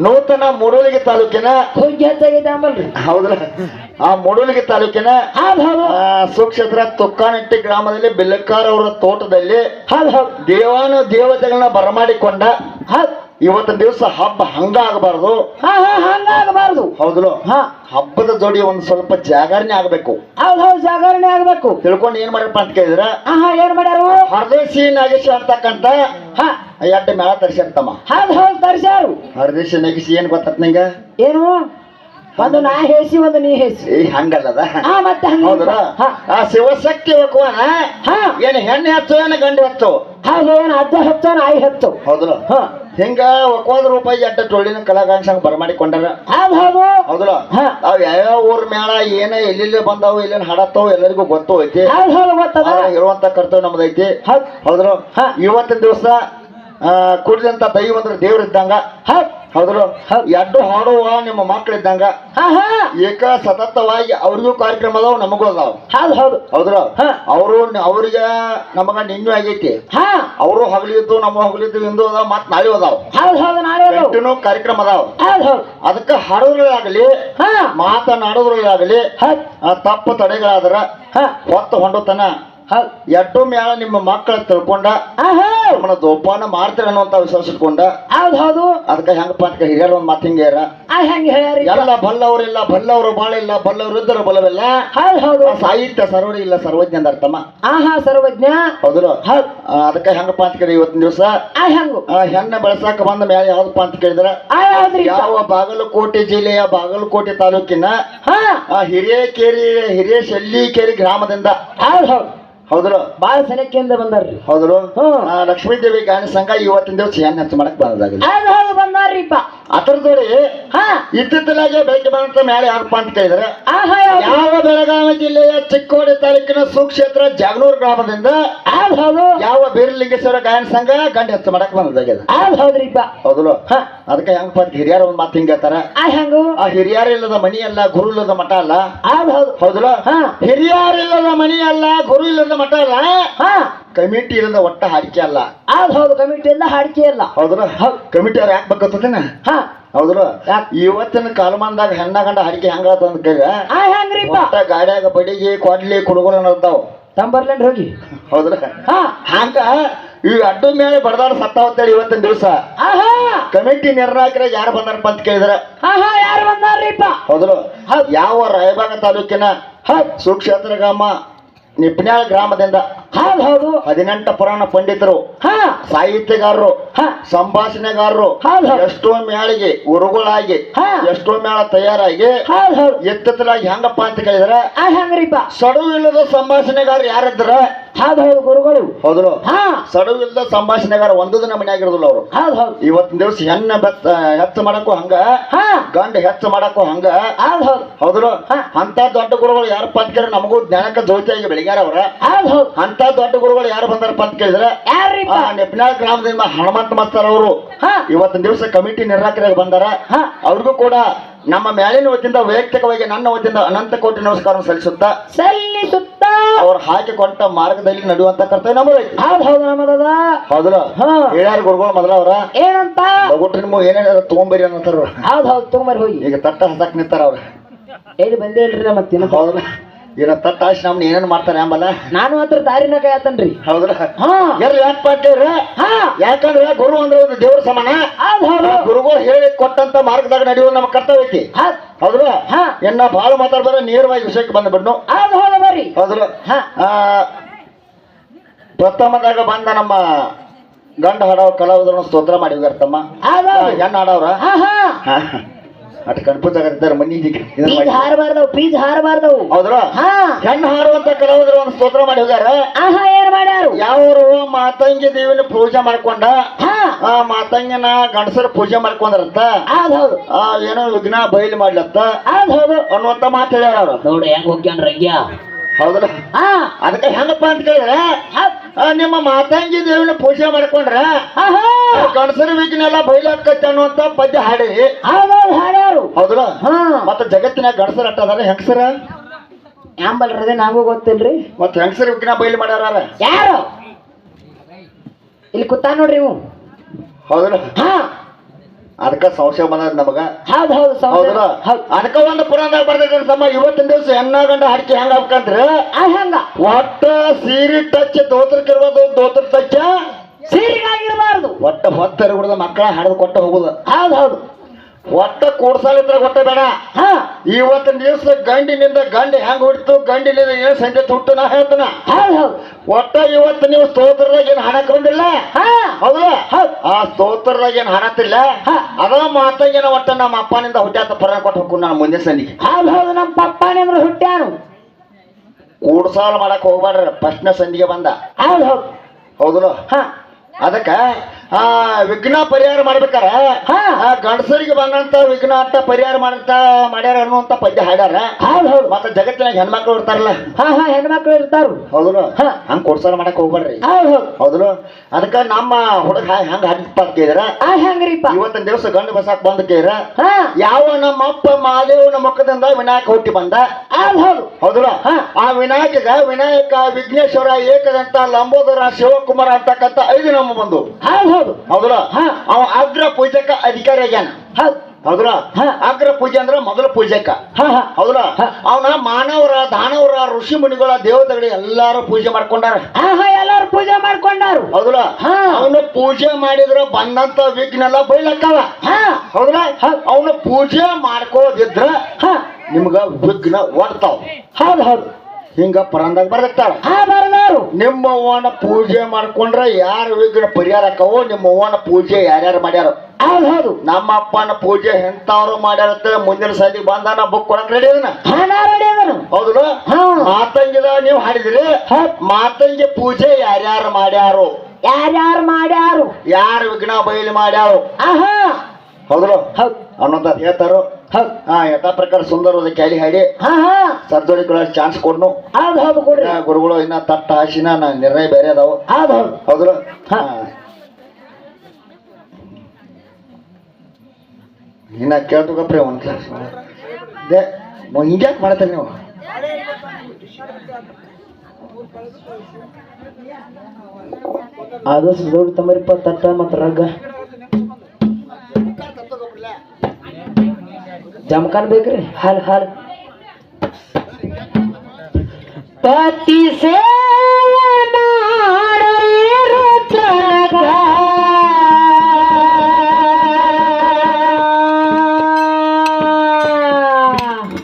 ನೂತನ ಮುರುಳಿಗೆ ತಾಲೂಕಿನ ಹೌದಲ್ಲ ಆ ಮೂಡೂಲಿಗೆ ತಾಲೂಕಿನ ಸುಕ್ಷೇತ್ರ ತುಕ್ಕಾನಟ್ಟಿ ಗ್ರಾಮದಲ್ಲಿ ಬಿಲ್ಲಕ್ಕಾರ ಅವರ ತೋಟದಲ್ಲಿ ದೇವಾನು ದೇವತೆಗಳನ್ನ ಬರಮಾಡಿಕೊಂಡ. ಇವತ್ತಿನ ದಿವಸ ಹಬ್ಬ ಹಂಗ ಆಗಬಾರ್ದು. ಹಾ ಹಾ ಹಂಗಾಗಬಾರ್ದು ಹೌದಲ್ಲ ಹಾ. ಹಬ್ಬದ ಜೋಡಿ ಒಂದ್ ಸ್ವಲ್ಪ ಜಾಗರಣೆ ಆಗ್ಬೇಕು. ಹೌದ್ ಹೌದ್ ಜಾಗರಣೆ ಆಗ್ಬೇಕು. ತಿಳ್ಕೊಂಡು ಏನ್ ಮಾಡ್ಯಪ್ಪ ಅಂತ ಕೇಳಿದ್ರ? ಏನ್ ಮಾಡ್ಯಾರ? ಹರದೇಶಿ ನಾಗೇಶ ಅಂತಕ್ಕಂತ ಹಾ. ಎರಡು ಮೇಳ ತರಿಸಿರ್ತಮ್ಮ ಹೌದ್ ಹೌದು ತರ್ಸ್ಯಾರು ಹರದೇಶಿ ನೆಗಿಸಿ ಏನ್ ಗೊತ್ತತ್ ನಂಗ? ಏನು? ಒಂದು ನಾ ಹೇಸಿ ಒಂದು ನೀ ಹೇಸಿ. ಏ ಹಂಗಲ್ಲದ? ಹಾ ಮತ್ತೆ ಹಂಗ ಹೌದ್ರ ಆ ಶಿವಶಕ್ತಿ ಒಕ್ಕುವನ ಹಾ. ಏನ್ ಹೆಣ್ಣೆ ಹತ್ತು ಏನ ಗಂಡು ಹತ್ತು? ಹೌದು ಏನು ಅಜ್ಜ ಹತ್ತು ನಾಯಿ ಹತ್ತು. ಹೌದ್ರ ಹಾ. ಹಿಂಗ ಒಕ್ಕೋದ್ ರೂಪಾಯಿ ಅಡ್ಡ ಟೋಳಿನ ಕಲಾಕಾಂಕ್ಷ ಬರಮಾಡಿಕೊಂಡಾರ ಹೌದ್ ಹೌದು. ಹೌದಲ್ಲ? ಹಾ. ಅವ್ ಯಾವ್ಯಾವ ಊರ್ ಮೇಳ ಏನ ಎಲ್ಲೆಲ್ಲಿ ಬಂದಾವು ಎಲ್ಲೇನ್ ಹಾಡತ್ತಾವ ಎಲ್ಲರಿಗೂ ಗೊತ್ತು ಐತಿ. ಹೌದ್ ಹೌದು ಗೊತ್ತದ. ಇರುವಂತ ಕರ್ತವ್ಯ ನಮ್ದೈತಿ. ಹೌದ್. ಹೌದ್ರ ಹಾ. ಇವತ್ತಿನ ದಿವಸ ಕುಡಿದಂತ ಅಂದ್ರೆ ದೇವ್ರ ಇದ್ದಂಗ ಹೌದ್ರು ಹೌದ್ರ ಹೌದ್. ಎಡ್ಡು ಹಾಡುವ ನಿಮ್ಮ ಮಕ್ಳು ಇದ್ದಂಗ ಏಕ ಸತತವಾಗಿ ಅವ್ರಿಗೂ ಕಾರ್ಯಕ್ರಮ ಅದಾವ ನಮಗೂ ಅದಾವ. ಹೌದ್ ಹೌದು. ಹೌದ್ರ? ಅವರು ಅವ್ರಿಗೆ ನಮಗ ನಿನ್ನೂ ಆಗೈತಿ. ಹಾ. ಅವರು ಹಗಲಿದ್ದು ನಮ್ಮ ಹಗಲಿದ್ದು ಇಂದು ಅದಾವ ಮತ್ ನಾಳೆ ಅದಾವ. ಎಷ್ಟು ಹೌದು ಕಾರ್ಯಕ್ರಮ ಅದಾವ. ಅದಕ್ಕೆ ಹಾಡೋದ್ರಲ್ಲಾಗಲಿ ಹಾ. ಮಾತನಾಡೋದ್ರಲ್ಲಾಗಲಿ ಹೌದ್ ಆ ತಪ್ಪು ತಡೆಗಳಾದ್ರ ಹಾ. ಹೊತ್ತು ಹೊಂಡತನ. ಎಡ್ಡು ಮ್ಯಾಲ ನಿಮ್ಮ ಮಕ್ಕಳ ತಿಳ್ಕೊಂಡ ನಮ್ಮನ್ನ ದೋಪಾನ ಮಾಡ್ತೀರ ಅನ್ನುವಂತ ವಿಶ್ವಾಸ ಇಟ್ಕೊಂಡ ಹೌದ್ ಹೌದು. ಅದಕ್ಕೆ ಹೆಂಗಪ್ಪ ಅಂತ ಹಿರಿಯರ ಒಂದ್ ಮಾತು ಹೆಂಗ್ ಇಲ್ಲ ಎಲ್ಲ ಬಲ್ಲವರಿಲ್ಲ ಬಲ್ಲವರು ಬಾಳ ಇಲ್ಲ ಬಲ್ಲವರು ಇದ್ದರು ಬಲವಿಲ್ಲ. ಹೌದ್ ಹೌದು. ಸಾಹಿತ್ಯ ಸರ್ವರ ಇಲ್ಲ ಸರ್ವಜ್ಞ ಅಂದ ಅರ್ಥಮ್ಮ. ಆಹಾ ಸರ್ವಜ್ಞ. ಹೌದು. ಅದಕ್ಕ ಅದಕ್ಕೆ ಹೆಂಗಪ್ಪ ಅಂತ ಕೇಳಿ ಇವತ್ತಿನ ದಿವಸ. ಆ ಹೆಂಗು? ಹೆಣ್ಣ ಬೆಳಸಾಕ ಬಂದ ಮ್ಯಾಲ ಯಾವ್ದಪ್ಪ ಅಂತ ಕೇಳಿದ್ರ? ಯಾವ ಬಾಗಲಕೋಟೆ ಜಿಲ್ಲೆಯ ಬಾಗಲಕೋಟೆ ತಾಲೂಕಿನ ಹಿರೇಕೇರಿ ಹಿರಿಯ ಶೆಲ್ಲಿಕೇರಿ ಗ್ರಾಮದಿಂದ. ಹೌದು ಹೌದ್. ಹೌದ್ರ? ಬಾಳ ಸೆಲೆಕ್ಕಿಂದ ಬಂದಾರ್ರಿ. ಹೌದ್ರು? ಹ್ಮ್. ಆ, ಲಕ್ಷ್ಮೀದೇವಿ ಗಾಯನ ಸಂಘ ಇವತ್ತಿನ ದಿವಸ ಏನ್ ಹೆಚ್ಚು ಮಾಡಕ್ ಬಂದಾಗಿದೆ ಹೌದ್ ಬಂದಾರ್ರಿಪ್ಪ. ಅದರದೋಡಿ ಹಾ. ಇದ್ದಿದ್ದಲಾಗೆ ಬೆಳಗ್ಗೆ ಬಂದ ಮೇಲೆ ಯಾರಪ್ಪ ಅಂತ ಕೇಳಿದ್ರೆ. ಯಾವ ಬೆಳಗಾವಿ ಜಿಲ್ಲೆಯ ಚಿಕ್ಕೋಡಿ ತಾಲೂಕಿನ ಸುಕ್ಷೇತ್ರ ಜಾಗನೂರ್ ಗ್ರಾಮದಿಂದ ಯಾವ ಬೀರಲಿಂಗೇಶ್ವರ ಗಾಯನ ಸಂಘ ಗಂಡ ಹೆಚ್ಚು ಮಾಡಕ್ ಬಂದದಾಗಿದೆ. ಹೌದ್ ಹೌದ್ರಿಪ್ಪ. ಹೌದು ಹಾ. ಅದಕ್ಕೆ ಹೆಂಗ್ ಅಂತ ಹಿರಿಯರ ಒಂದ್ ಮಾತು ಹಿಂಗ ಹೇಳ್ತಾರ. ಆ ಹೆಂಗು? ಆ ಹಿರಿಯರಿಲ್ಲದ ಮನಿ ಅಲ್ಲ ಗುರು ಇಲ್ಲದ ಮಠ ಅಲ್ಲ. ಹೌದ್ ಹೌದು. ಹೌದಲ್ಲ ಹಾ. ಹಿರಿಯರಿಲ್ಲದ ಮನಿ ಅಲ್ಲ ಗುರು ಇಲ್ಲದ ಮಠ ಅಲ್ಲ ಹಾ. ಕಮಿಟಿ ಇಲ್ಲದ ಒಟ್ಟ ಹಾಡಿಕೆ ಅಲ್ಲ. ಹೌದ್ ಹೌದು ಕಮಿಟಿ ಎಲ್ಲ ಹಾಡಿಕೆ ಇಲ್ಲ. ಹೌದ್ರ? ಕಮಿಟಿ ಅವ್ರು ಯಾಕೆ ಬೇಕತ್ತದೇನ ಹಾ. ಹೌದ್ರ? ಇವತ್ತಿನ ಕಾಲಮಾನದಾಗ ಹೆಣ್ಣ ಗಂಡ ಹಾಡಿಕೆ ಹೆಂಗಾತ ಅಂತ ಕೇಳ ಆ ಹೆಂಗ್ರಿಪ್ಪ? ಒಟ್ಟ ಗಾಡ್ಯಾಗ ಬಡಿಗೆ ಕೊಡ್ಲಿ ಕುಡುಗೋಲ ನಡ್ತಾವ ತಂಬರ್ಲೆಂಡ್ ಹೋಗಿ. ಹೌದ್ರ? ಹಾ. ಹಂಗ ಈ ಅಡ್ಡ ಮೇಲೆ ಬಡದಾಡ ಸತ್ತಾವತ್ತೇಳಿ ಇವತ್ತಿನ ದಿವಸ. ಕಮಿಟಿ ನಿರ್ಣಾಯಕರ ಯಾರು ಬಂದಾರಪ್ಪ ಅಂತ ಕೇಳಿದ್ರ? ಯಾರು ಬಂದಾರ್ರಿಪ್ಪ? ಹೌದ್ರು? ಯಾವ ರಾಯಬಾಗ ತಾಲೂಕಿನ ಹ ಸುಕ್ಷೇತ್ರ ಗ್ರಾಮ ನಿಪ್ನ್ಯಾಳ ಗ್ರಾಮದಿಂದ ಹೌದು ಹೌದು. ಹದಿನೆಂಟು ಪುರಾಣ ಪಂಡಿತರು ಹಾ. ಸಾಹಿತ್ಯಗಾರರು ಹಾ. ಸಂಭಾಷಣೆಗಾರರು ಎಷ್ಟೋ ಮೇಳಿಗೆ ಉರುಗಳಾಗಿ ಹಾ. ಎಷ್ಟೋ ಮೇಳ ತಯಾರಾಗಿ ಹೌದ್ ಹೌದು. ಎತ್ತರಾಗಿ ಹೆಂಗಪ್ಪ ಅಂತ ಕೇಳಿದ್ರೆ ಸಡುವಿಲ್ಲದ ಸಂಭಾಷಣೆಗಾರ ಯಾರಿದ್ರ ಹೌದ್ ಹೌದು ಗುರುಗಳು. ಹೌದು ಹಾ. ಸಡುವಿಲ್ಲದ ಸಂಭಾಷಣೆಗಾರ ಒಂದು ದಿನ ಮನೆಯಾಗಿರೋದಿಲ್ಲ ಅವರು. ಹೌದು ಹೌದು ಇವತ್ತಿನ ದಿವಸ ಹೆಣ್ಣ ಬೆತ್ತ ಹೆಚ್ಚು ಮಾಡಕ್ಕೂ ಹಂಗ ಹಾ. ಗಂಡ ಹೆಚ್ಚು ಮಾಡಕ್ಕೂ ಹಂಗ. ಹೌದು ಹೌದು ಹೌದ್ರು ಹಾ. ಅಂತ ದೊಡ್ಡ ಗುರುಗಳು ಯಾರು ಪತ್ ಕೇಳಿದ್ರೆ ನಮಗೂ ಜ್ಞಾನಕ ಜ್ಯೋತಿಯಾಗಿ ಬೆಳಿಗ್ಯಾರ ಅವ್ರ. ಹೌದ್ ಹೌದು ಅಂತ ದೊಡ್ಡ ಗುರುಗಳು ಯಾರು ಬಂದಾರಪ್ಪ ಅಂತ ಕೇಳಿದ್ರೆ? ನೆಪ್ನಾಳ್ ಗ್ರಾಮದಿಂದ ಹನುಮಂತ ಮಸ್ತಾರ್ ಅವರು. ಹಾ. ಇವತ್ತಿನ ದಿವಸ ಕಮಿಟಿ ನಿರ್ಣಾಯಕರಾಗಿ ಬಂದಾರ. ಹಾ. ಅವ್ರಿಗೂ ಕೂಡ ನಮ್ಮ ಮೇಲಿನ ವತಿಯಿಂದ ವೈಯಕ್ತಿಕವಾಗಿ ನನ್ನ ವತಿಯಿಂದ ಅನಂತ ಕೋಟಿ ನಮಸ್ಕಾರ ಸಲ್ಲಿಸುತ್ತಾ ಸಲ್ಲಿಸುತ್ತ. ಅವ್ರು ಹಾಕಿಕೊಂಡ ಮಾರ್ಗದಲ್ಲಿ ನಡುವಂತ ಕರ್ತವ್ಯ ನಮ್ಮದೈತಿ ಹೌದ್ ಹೌದು ನಮ್ಮದದ ಹೌದಲ್ಲ? ಹಾ. ಹೇಳ್ಯಾರ ಗುರುಗಳು ಮೊದಲ ಅವ್ರ? ಏನಂತ? ಬಗುಟ್ರಿ ನಿಮ್ಗೆ ಏನೇನ ತಗೊಂಬರಿ ಅನ್ನತಾರ ಹೌದು ಹೌದ್ ಹೌದು ತಗೊಂಬರಿ ಹೋಗಿ. ಈಗ ತಟ್ಟ ಹಸಕ್ ನಿಂತಾರ ಅವ್ರ. ಎಲ್ಲಿ ಬಂದೇ ಇಲ್ರಿ ಮತ್ತೆ ಹೌದಲ್ಲ? ಈಗ ತಟ್ಟ ಆಶ್ ನಮ್ನ ಏನೇನ್ ಮಾಡ್ತಾರೆ ಅಂಬಲ್ಲ? ನಾನು ಮಾತ್ರ ದಾರಿನ ಕಾಯತನ್ರಿ ಹೌದ್ರ? ಹಾ. ಎಲ್ಲಿ ಯಾಕೆ ಹಾ. ಯಾಕಂದ್ರೆ ಗುರು ಅಂದ್ರೆ ಒಂದು ದೇವ್ರ ಸಮಾನ. ಗುರುಗಳು ಹೇಳಿ ಕೊಟ್ಟಂತ ಮಾರ್ಗದಾಗ ನಡೆಯುವ ನಮ್ಮ ಕರ್ತವ್ಯ ಐತಿ. ಹೌದ್ ಹೌದ್ರ? ಹಾ. ಎನ್ನ ಭಾಳ ಮಾತಾಡ್ಬಾರ ನೇರವಾಗಿ ವಿಷಯಕ್ಕೆ ಬಂದ್ಬಿಡ್ನು. ಅದು ಹೌದು ಬರ್ರಿ. ಹೌದ್ರ? ಹಾ. ಪ್ರಥಮದಾಗ ಬಂದ ನಮ್ಮ ಗಂಡ ಹಾಡೋ ಕಲಾವಿದರನ್ನ ಸ್ತೋತ್ರ ಮಾಡಿ ತಮ್ಮ ಹೆಣ್ಣು ಹಾಡವ್ರ? ಹಾ. ಹಾ. ಅಟ್ ಕನ್ಫ್ಯೂಸ್ ಆಗತ್ತಿದ್ದಾರೆ ಮನಿ ಇದನ್ನ ಬೀಜ ಮಾಡಿ ಹಾರಬಾರ್ದವು ಪೀಜ್ ಹಾರಬಾರ್ದವು. ಹೌದ್ರ? ಹಾ. ಹೆಣ್ಣು ಹಾರುವಂತ ಕಲಾವಿದರು ಒಂದು ಸ್ತೋತ್ರ ಮಾಡಿ ಹೋಗ್ಯಾರ? ಆಹಾ ಏನ್ ಮಾಡ್ಯಾರು? ಯಾವರು ಮಾತಂಗಿ ದೇವಿನ ಪೂಜೆ ಮಾಡ್ಕೊಂಡ? ಹಾ. ಆ ಮಾತಂಗಿನ ಗಂಡಸರ ಪೂಜೆ ಮಾಡ್ಕೊಂಡ್ರಂತ? ಹೌದ್ ಹೌದು. ಆ ಏನೋ ವಿಘ್ನ ಬಯಲು ಮಾಡ್ಲತ್ತ? ಹೌದ್ ಹೌದು. ಅನ್ನುವಂತ ಮಾತು ಹೇಳ್ಯಾರ ಅವ್ರು. ನೋಡು ಹೆಂಗ್ ಹೋಗ್ಯಾನ ರಂಗ್ಯಾ ಹೌದ್ರ? ಹಾ. ಅದಕ್ಕೆ ಹೆಂಗಪ್ಪ ಅಂತ ಕೇಳಿದ್ರೆ ನಿಮ್ಮ ಮಾತಂಗಿ ದೇವಿನ ಪೂಜೆ ಮಾಡ್ಕೊಂಡ್ರ? ಹಾ ವಿಘ್ನೆಲ್ಲ ಬಯಲಾಕತ್ತೆ ಅನ್ನುವಂತ ಪದ್ಯ ಹಾಡಿ. ಹಾಡ್ಯಾರು ಹೌದಲ್ಲ? ಹಾ. ಮತ್ತೆ ಜಗತ್ತಿನ ಗಣಸರ್ ಅಟ್ಟದಾರ ಹೆಂಗಸರ? ಯಾಂಬಲ್ರದೇ ನಾವು ಗೊತ್ತಿಲ್ರಿ. ಮತ್ತೆ ಹೆಂಗಸರ ವಿಘ್ನ ಬಯಲು ಮಾಡ್ಯಾರ ಯಾರು? ಇಲ್ಲಿ ಕೂತ ನೋಡ್ರಿ ಇವು. ಹೌದಲ್ಲ? ಹಾ. ಅದಕ್ಕ ಸಂಶಯ ಬಂದದ ನಮಗ. ಹೌದ್ ಹೌದು ಹೌದ್ರ? ಹೌದ್. ಅದಕ್ಕ ಒಂದು ಪುರಾಣದಾಗ ಬರ್ದೈತೆ ತಮ್ಮ ಇವತ್ತಿನ ದಿವಸ ಹೆಣ್ಣ ಗಂಡ ಹರಕೆ ಹೆಂಗ ಆ ಹೆಂಗ? ಒಟ್ಟ ಸೀರೆ ಟಚ್ ದೋತ್ರಕ್ಕಿರ್ಬೋದು ದೋತ್ರ ಟಚ್? ಸೀರಿಗಾಗಿರ್ಬಾರ್ದು ಒಟ್ಟ ಕೂಡ ಮಕ್ಕಳ ಹಡದು ಕೊಟ್ಟ ಹೋಗುದ. ಹೌದ್ ಹೌದು. ಒಟ್ಟ ಕೂಡ್ಸಾಲಿದ್ರ ಗೊತ್ತ ಬೇಡ. ಹಾ. ಇವತ್ತು ದಿವಸ ಗಂಡಿನಿಂದ ಗಂಡ ಹೆಂಗ್ ಹೊಡಿತು ಗಂಡಿನಿಂದ ಏನ್ ಸಂಜೆ ತುಟ್ಟು ನಾ ಹೇಳ್ತಾನ. ಒಟ್ಟ ಇವತ್ತು ನೀವು ಸ್ತೋತ್ರದಾಗ ಏನ್ ಹಣ ಹಾ. ಹೌದಾ? ಆ ಸ್ತೋತ್ರದಾಗ ಏನ್ ಹಣತಿಲ್ಲ ತಿಲ್ಲ ಅದ ಮಾತಾಗೇನ ಒಟ್ಟ ನಮ್ಮ ಅಪ್ಪನಿಂದ ಹುಟ್ಟಾತ ಪರ ಕೊಟ್ಟು ಹೋಗ್ಕೊಂಡು ನಾನು ಮುಂದೆ ಸಂದಿಗೆ ಹೌದ್ ಹೌದು ನಮ್ಮ ಪಪ್ಪಾನೇ ಅಂದ್ರೆ ಹುಟ್ಟ್ಯಾನು ಕೂಡ್ಸಾಲ ಮಾಡಕ್ ಹೋಗ್ಬೇಡ್ರಿ ಫಸ್ಟ್ನ ಸಂದಿಗೆ ಬಂದ. ಹೌದು ಹೌದು. ಹೌದಲ್ಲ? ಹಾ. ಅದಕ್ಕ ಆ ವಿಘ್ನ ಪರಿಹಾರ ಮಾಡ್ಬೇಕಾರ? ಗಂಡಸರಿಗೆ ಬಂದಂತ ವಿಘ್ನ ಅಂತ ಪರಿಹಾರ ಮಾಡಂತ ಮಾಡ್ಯಾರ ಅನ್ನುವಂತ ಪದ್ಯ ಹಾಡ್ಯಾರ. ಹೌದು ಹೌದು. ಮತ್ತ ಜಗತ್ತಿನಾಗ ಹೆಣ್ಮಕ್ಳು ಇರ್ತಾರಲ್ಲ? ಹಾ ಹಾ ಹೆಣ್ಮಕ್ಳು ಇರ್ತಾರು. ಹೌದು ಹಾ. ಹಂಗ ಕೊಡ್ಸಾರ ಮಾಡಕ್ ಹೋಗ್ಬೇಡ್ರಿ ಹೌದ್ ಹೌದು. ಅದಕ್ಕ ನಮ್ಮ ಹುಡುಗ ಹೆಂಗ ಹಾಡಿಪ್ಪ ಕೇಳಿದ್ರ? ಆ ಹೆಂಗ್ರಿಪ್ಪ? ಇವತ್ತಿನ ದಿವಸ ಗಂಡು ಬಸಾಕ್ ಬಂದ ಕೇಳಿದ್ರ? ಹಾ. ಯಾವ ನಮ್ಮ ಅಪ್ಪ ನಮ್ಮ ಮುಖದಿಂದ ವಿನಾಯಕ ಹುಟ್ಟಿ ಬಂದ? ಹೌದ್ ಹೌದು. ಆ ವಿನಾಯಕಗ ವಿನಾಯಕ ವಿಘ್ನೇಶ್ವರ ಏಕದಂತ ಲಂಬೋದರ ಶಿವಕುಮಾರ ಅಂತಕ್ಕಂತ ಐದು ನಮ್ಮ ಬಂದು. ಹೌದ್. ಹೌದು. ಹೌದಲ್ಲ. ಅವ ಅಗ್ರ ಪೂಜಕ ಅಧಿಕಾರಿ ಆಗ್ಯಾನ. ಹೌದ್. ಹೌದಲ್ಲ. ಅಗ್ರ ಪೂಜೆ ಅಂದ್ರ ಮೊದಲ ಪೂಜಕ. ಹೌದಲ್ಲ. ಅವನ ಮಾನವರ ದಾನವರ ಋಷಿ ಮುನಿಗಳ ದೇವತೆಗಳು ಎಲ್ಲಾರು ಪೂಜೆ ಮಾಡ್ಕೊಂಡಾರ. ಎಲ್ಲಾರು ಪೂಜೆ ಮಾಡ್ಕೊಂಡಾರು. ಹೌದಲ್ಲ. ಅವನ ಪೂಜೆ ಮಾಡಿದ್ರ ಬಂದಂತ ವಿಘ್ನ ಎಲ್ಲ ಬೈಲಕ್ಕವ. ಹೌದಲ್ಲ ಹೌದ್. ಅವನ ಪೂಜೆ ಮಾಡ್ಕೋದಿದ್ರ ನಿಮ್ಗ ವಿಘ್ನ ಒಡ್ತಾವ ಹೌದ್ ಹೌದು. ಹಿಂಗ ಪರಂದಾಗ ಹಾ ಬರ್ದಾರು ನಿಮ್ಮ ಅವ್ವನ ಪೂಜೆ ಮಾಡ್ಕೊಂಡ್ರ ಯಾರ ವಿಘ್ನ ಪರಿಹಾರ ಆಕವೋ ನಿಮ್ಮ ಅವ್ವನ ಪೂಜೆ ಯಾರ್ಯಾರು ಮಾಡ್ಯಾರ. ಹೌದ್ ಹೌದು. ನಮ್ಮ ಅಪ್ಪನ ಪೂಜೆ ಎಂತವ್ರು ಮಾಡ್ಯಾರ ಅಂತ ಮುಂದಿನ ಸಾಲಿ ನಾ ಬುಕ್ ಕೊಡಕ್ ರೆಡಿ ಅದನ್ನ ಹಾ ನಾ ರೆಡಿ ಅದನು. ಹೌದು. ಮಾತಂಗಿದ ನೀವು ಹಾಡಿದ್ರಿ? ಹೌದ್. ಮಾತಂಗಿ ಪೂಜೆ ಯಾರ್ಯಾರು ಮಾಡ್ಯಾರು? ಯಾರ್ಯಾರು ಮಾಡ್ಯಾರು? ಯಾರು ವಿಘ್ನ ಬಯಲು ಮಾಡ್ಯಾರು? ಆಹಾ. ಹೌದು. ಹಕ್ ಅನ್ನೋದ್ ಹೇಳ್ತಾರು? ಹಕ್ ಹಾ ಯಥಾ ಪ್ರಕಾರ ಸುಂದರವಾದ ಕ್ಯಾಲಿ ಹಾಡಿ. ಹಾ ಹಾ ಸರ್ಜೋಡಿಗಳ ಚಾನ್ಸ್ ಕೊಡ್ನು. ಹೌದ್ ಹೌದು ಕೊಡ್ರಿ. ಆ, ಗುರುಗಳು ಇನ್ನ ತಟ್ಟ ಹಾಸಿನ ನಾ ನಿರ್ಣಯ ಬೇರೆ ಅದಾವು. ಹೌದ್ ಹೌದು. ಹೌದ್ರ? ಹಾ. ಇನ್ನ ಕೇಳ್ತುಕಪ್ರಿ ಒಂದ್ ಕ್ಲಾಸ್ ದೇ ಹಿಂಗ್ಯಾಕ್ ಮಾಡ್ತೀರಿ ನೀವು? ಆದಷ್ಟು ದೊಡ್ಡ ತಮ್ಮ ತಟ್ಟ ಮತ್ತು ರಗ್ಗ. जमकर देख रहे हर हर पति से